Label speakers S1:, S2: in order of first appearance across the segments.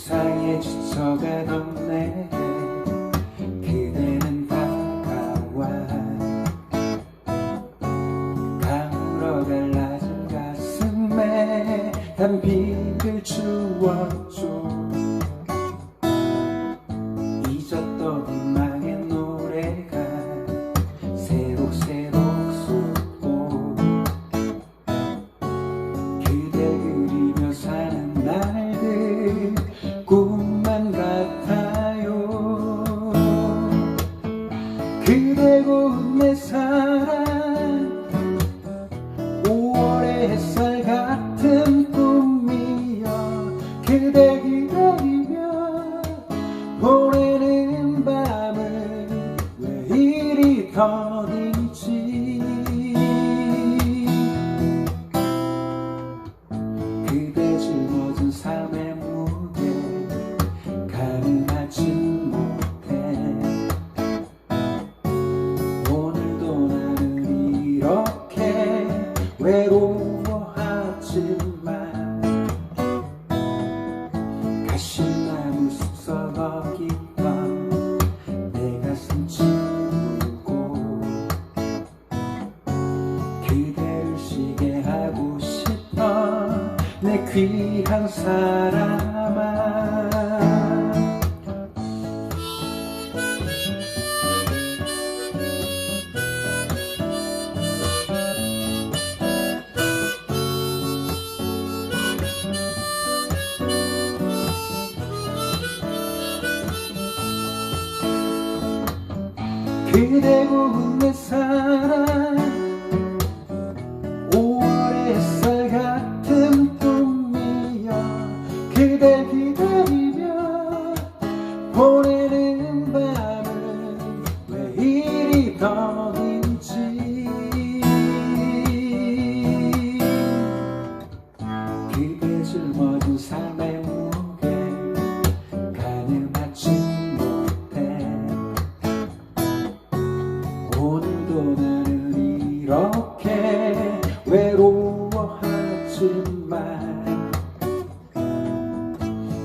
S1: 세상에 지쳐가던 내게 그대는 다가와. 가물어 갈라진 가슴에 담비를 주었 이리 더딘지? 그대 짊어진 삶의 무게 가능하지 못해. 오늘도 나는 이렇게 외로워하지만 가시 내 귀한 사람아. 그대 고운 내 사랑 보내는 밤은 왜 이리 더딘지. 그대 짊어진 삶의 무게 가늠하지 못해. 오늘도 나는 이렇게 외로워하지만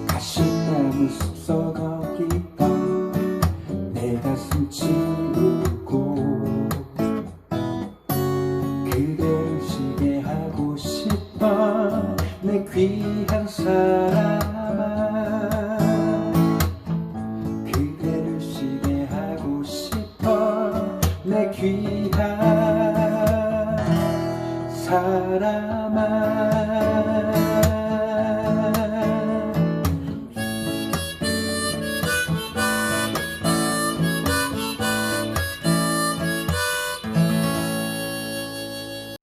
S1: 가시나무 숲속 귀한 사람아 그대를 쉬게 하고 싶어 내 귀한 사람아